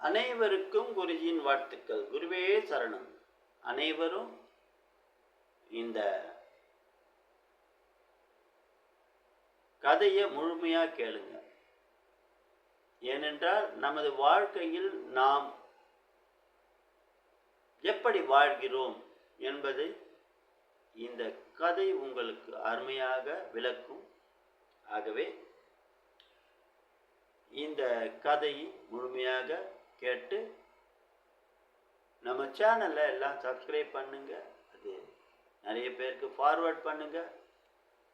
அனைவருக்கும் குருஜியின் வாழ்த்துக்கள். குருவே சரணம். அனைவரும் இந்த கதையை முழுமையாக கேளுங்க. ஏனென்றால் நமது வாழ்க்கையில் நாம் எப்படி வாழ்கிறோம் என்பதை இந்த கதை உங்களுக்கு அருமையாக விளக்கும். ஆகவே இந்த கதையை முழுமையாக கேட்டு நம்ம சேனலை எல்லாம் சப்ஸ்கிரைப் பண்ணுங்க. அது நிறைய பேருக்கு ஃபார்வர்ட் பண்ணுங்க.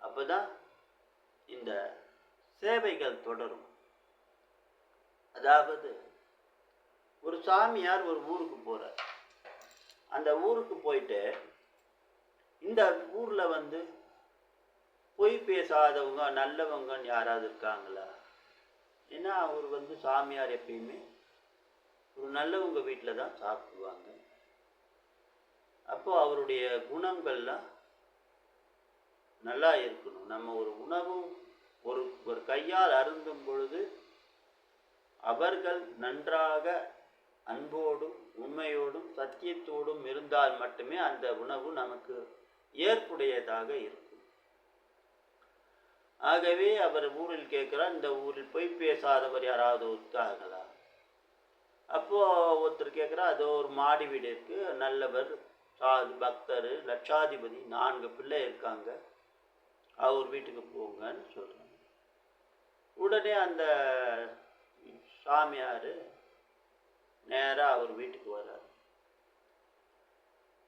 அப்பதான் இந்த சேவைகள் தொடரும். அதாவது ஒரு சாமியார் ஒரு ஊருக்கு போகிறார் அந்த ஊருக்கு போயிட்டு இந்த ஊரில் வந்து பொய் பேசாதவங்க நல்லவங்கன்னு யாராவது இருக்காங்களா? ஏன்னா அவர் வந்து சாமியார் எப்பயுமே ஒரு நல்லவங்க வீட்டில் தான் சாப்பிடுவாங்க. அப்போது அவருடைய குணங்கள்லாம் நல்லா இருக்கணும். நம்ம ஒரு உணவும் ஒரு ஒரு கையால் அருந்தும் பொழுது அவர்கள் நன்றாக அன்போடும் உண்மையோடும் சத்தியத்தோடும் இருந்தால் மட்டுமே அந்த உணவு நமக்கு ஏற்புடையதாக இருக்கும். ஆகவே அவர் ஊரில் கேட்கிறார் இந்த ஊரில் போய் பேசாதவர் யாராவது இருக்காங்களா அப்போது ஒருத்தர் கேட்குறா அது ஒரு மாடி வீடு இருக்குது நல்லவர் சாது பக்தர் லட்சாதிபதி நான்கு பிள்ளை இருக்காங்க. அவர் வீட்டுக்கு போங்கன்னு சொல்கிறாங்க உடனே அந்த சாமியார் நேராக அவர் வீட்டுக்கு வர்றார்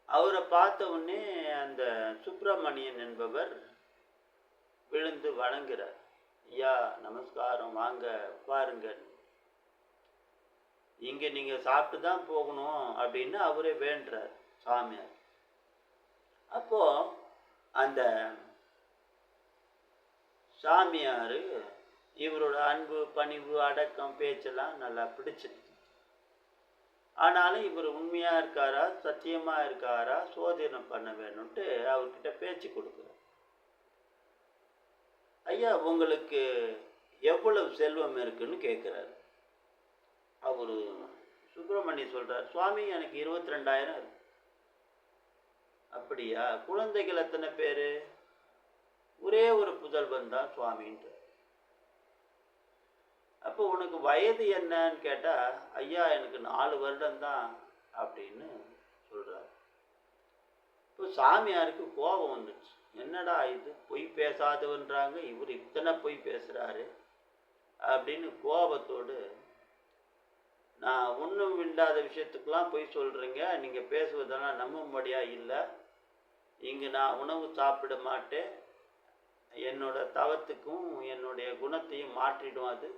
அவரை பார்த்த உடனே அந்த சுப்பிரமணியன் என்பவர் விழுந்து வணங்குறார். ஐயா நமஸ்காரம் வாங்க உட்காருங்க இங்கே நீங்கள் சாப்பிட்டு தான் போகணும் அப்படின்னு அவரே வேண்டுறார் சாமியார். அப்போ அந்த சாமியார் இவரோட அன்பு பணிவு அடக்கம் பேச்செல்லாம் நல்லா பிடிச்சிருக்கு ஆனாலும் இவர் உண்மையாக இருக்காரா சத்தியமாக இருக்காரா சோதனம் பண்ண வேணும்ட்டு அவர்கிட்ட பேச்சு கொடுக்குறார். ஐயா உங்களுக்கு எவ்வளவு செல்வம் இருக்குன்னு கேட்குறாரு ஒரு சுப்பிரமணிய சொல்கிறார் சுவாமி எனக்கு இருபத்தி ரெண்டாயிரம் இருக்கு. அப்படியா? குழந்தைகள் எத்தனை பேர்? ஒரே ஒரு புதல்வன் தான் சுவாமின்ட்டு அப்போ உனக்கு வயது என்னன்னு கேட்டால் ஐயா எனக்கு நாலு வருடம் தான் அப்படின்னு சொல்கிறார் இப்போ சாமியாருக்கு கோபம் வந்துடுச்சு என்னடா இது? பொய் பேசாதவன்றாங்க. இவர் இத்தனை பொய் பேசுகிறாரு அப்படின்னு கோபத்தோடு நான் ஒன்றும் இல்லாத விஷயத்துக்கெல்லாம் பொய் சொல்கிறீங்க நீங்கள் பேசுவதெல்லாம் நம்பும்படியாக இல்லை. இங்கு நான் உணவு சாப்பிட மாட்டேன். என்னோட தவத்துக்கும் என்னுடைய குணத்தையும் மாற்றிடும் அது.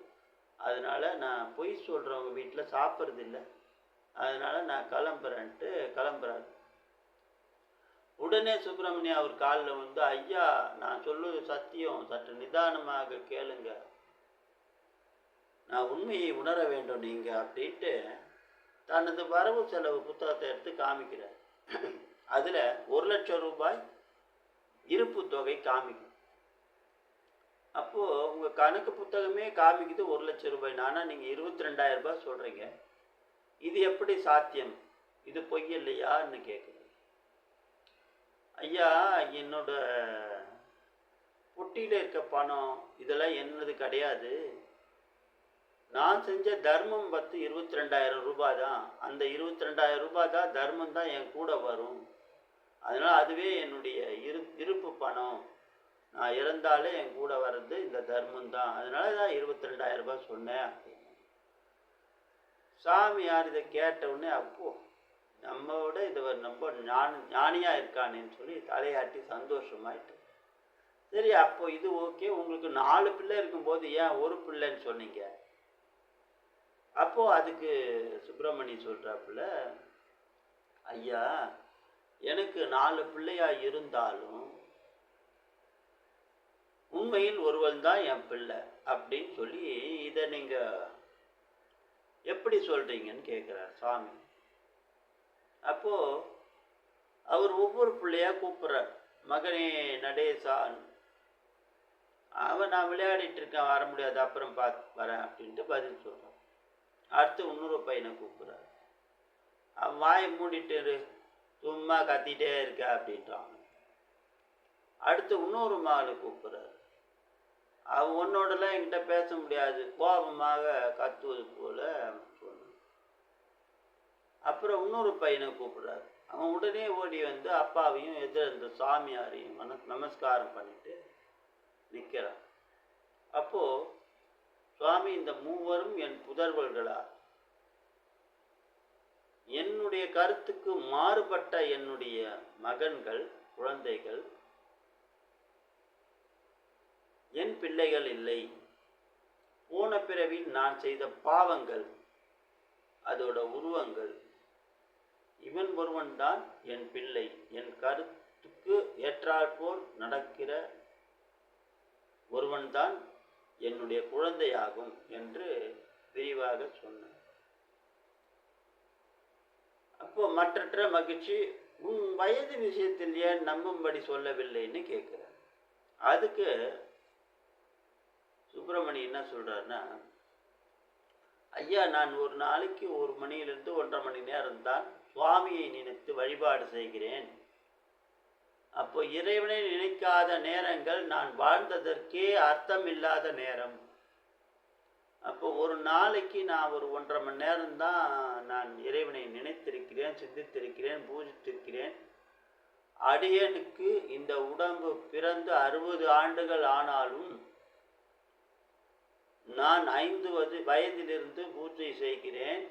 அதனால் நான் பொய் சொல்கிறவங்க வீட்டில் சாப்பிட்றதில்ல. அதனால் நான் கிளம்புறேன்ட்டு கிளம்புறாரு. உடனே சுப்பிரமணியம் அவர் காலில் வந்து ஐயா நான் சொல்லுவது சத்தியம். சற்று நிதானமாக கேளுங்க. உண்மையை உணர வேண்டும் நீங்கள் அப்படின்ட்டு தனது வரவு செலவு புத்தகத்தை எடுத்து காமிக்கிறார். அதில் ஒரு லட்சம் ரூபாய் இருப்பு தொகை காமிக்கும். அப்போது உங்கள் கணக்கு புத்தகமே காமிக்குது ஒரு லட்சம் ரூபாய். ஆனால் நீங்கள் இருபத்தி ரெண்டாயிரம் ரூபாய் சொல்கிறீங்க இது எப்படி சாத்தியம்? இது பொய் இல்லையான்னு கேட்குது ஐயா என்னோட பொட்டியில் இருக்க பணம் இதெல்லாம் என்னது கிடையாது. நான் செஞ்ச தர்மம் பத்து இருபத்தி ரெண்டாயிரம் ரூபாய் தான். அந்த இருபத்தி ரெண்டாயிரம் ரூபாய் தான் தர்மம் தான் என் கூட வரும். அதனால் அதுவே என்னுடைய இரு இருப்பு பணம். நான் இறந்தாலே என் கூட வர்றது இந்த தர்மம் தான். அதனால தான் இருபத்தி ரெண்டாயிரம் ரூபாய் சொன்னேன் சாமியார் இதை கேட்டவுடனே உடனே அப்போ நம்மளோட இதுவர் ரொம்ப ஞான ஞானியாக இருக்கானேன்னு சொல்லி தலையாட்டி சந்தோஷமாயிட்டு. சரி அப்போ இது ஓகே உங்களுக்கு நாலு பிள்ளை இருக்கும்போது ஏன் ஒரு பிள்ளைன்னு சொன்னீங்க? அப்போது அதுக்கு சுப்பிரமணி சொல்கிறாப்புல ஐயா எனக்கு நாலு பிள்ளையா இருந்தாலும் உண்மையில் ஒருவன் தான் என் பிள்ளை அப்படின்னு சொல்லி இதை நீங்கள் எப்படி சொல்கிறீங்கன்னு கேட்குறார் சாமி. அப்போது அவர் ஒவ்வொரு பிள்ளையாக கூப்பிட்றார் மகனே நடேசான் அவன் நான் விளையாடிட்டு இருக்கேன் வர முடியாது அப்புறம் பார்த்து வரேன் அப்படின்ட்டு பதில் சொல்கிறான் அடுத்து இன்னொரு பையனை கூப்பிட்றாரு. அவன் வாயை மூடிட்டு சும்மா கத்திட்டே இருக்க அப்படின்றான் அடுத்து இன்னொரு மகளை கூப்பிட்றாரு. அவன் உன்னோடலாம் என்கிட்ட பேச முடியாது கோபமாக கத்துவது போல சொன்னான். அப்புறம் இன்னொரு பையனை கூப்பிடுறாரு. அவன் உடனே ஓடி வந்து அப்பாவையும் எதிர இருந்த சாமியாரையும் மன நமஸ்காரம் பண்ணிட்டு நிற்கிறான் அப்போது சுவாமி இந்த மூவரும் என் புதர்வர்களா என்னுடைய கருத்துக்கு மாறுபட்ட என்னுடைய மகன்கள் குழந்தைகள் என் பிள்ளைகள் இல்லை. போன பிறவில் நான் செய்த பாவங்கள் அதோட உருவங்கள் இவன் ஒருவன் தான் என் பிள்ளை. என் கருத்துக்கு ஏற்றாற்போல் நடக்கிற ஒருவன்தான் என்னுடைய குழந்தையாகும் என்று விரிவாக சொன்னார். அப்போ மற்றற்ற மகிழ்ச்சி உன் வயது விஷயத்தில் ஏன் நம்பும்படி சொல்லவில்லைன்னு கேட்குறார். அதுக்கு சுப்பிரமணி என்ன சொல்றாருன்னா ஐயா நான் ஒரு நாளைக்கு ஒரு மணியிலிருந்து ஒன்றரை மணி நேரம் தான் சுவாமியை நினைத்து வழிபாடு செய்கிறேன். அப்போ இறைவனை நினைக்காத நேரங்கள் நான் வாழ்ந்ததற்கே அர்த்தம் இல்லாத நேரம். அப்போ ஒரு நாளைக்கு நான் ஒரு ஒன்றரை மணி நேரம் தான் நான் இறைவனை நினைத்திருக்கிறேன் சிந்தித்திருக்கிறேன் பூஜித்திருக்கிறேன். அடியனுக்கு இந்த உடம்பு பிறந்து அறுபது ஆண்டுகள் ஆனாலும் நான் ஐந்து வயதிலிருந்து பூஜை செய்கிறேன்.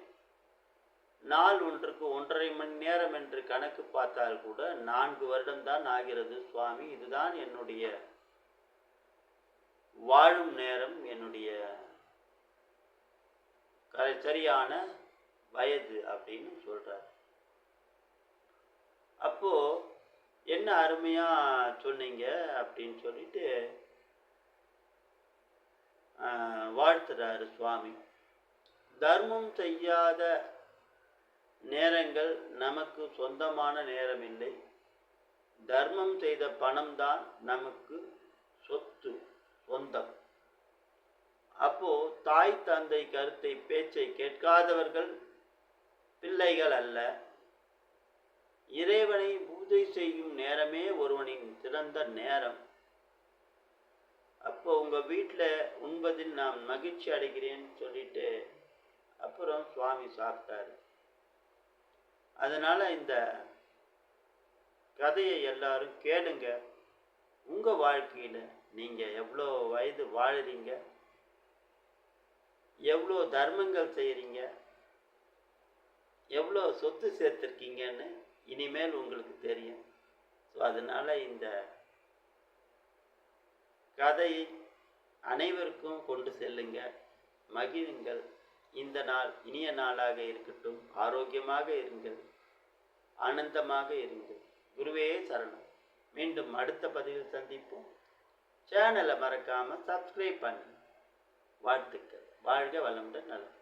நாள் ஒன்றுக்கு ஒன்றரை மணி நேரம் என்று கணக்கு பார்த்தால் கூட நான்கு வருடம்தான் ஆகிறது சுவாமி. இதுதான் என்னுடைய வாழும் நேரம் என்னுடைய க- சரியான வயது அப்படின்னு சொல்றார். அப்போ என்ன அருமையா சொன்னீங்க அப்படின்னு சொல்லிட்டு வாழ்த்துறாரு சுவாமி. தர்மம் செய்யாத நேரங்கள் நமக்கு சொந்தமான நேரம் இல்லை தர்மம் செய்த பணம்தான் நமக்கு சொத்து சொந்தம். அப்போ தாய் தந்தை கருத்தை பேச்சை கேட்காதவர்கள் பிள்ளைகள் அல்ல. இறைவனை பூஜை செய்யும் நேரமே ஒருவனின் சிறந்த நேரம். அப்போ உங்கள் வீட்டில் உண்பதில் நான் மகிழ்ச்சி அடைகிறேன்னு சொல்லிட்டு அப்புறம் சுவாமி சாப்பிட்டாரு. அதனால் இந்த கதையை எல்லாரும் கேளுங்க. உங்கள் வாழ்க்கையில நீங்கள் எவ்வளோ வயது வாழுறீங்க? எவ்வளோ தர்மங்கள் செய்கிறீங்க எவ்வளோ சொத்து சேர்த்துருக்கீங்கன்னு இனிமேல் உங்களுக்கு தெரியும். ஸோ அதனால் இந்த கதையை அனைவருக்கும் கொண்டு செல்லுங்கள் மகிழுங்கள். இந்த நாள் இனிய நாளாக இருக்கட்டும். ஆரோக்கியமாக இருங்கள். ஆனந்தமாக இருங்கள். குருவே சரணம். மீண்டும் அடுத்த பதிவில் சந்திப்போம். சேனலை மறக்காமல் சப்ஸ்கிரைப் பண்ணுங்க வாழ்த்துக்கள். வாழ்க வளமுடன் நலம்.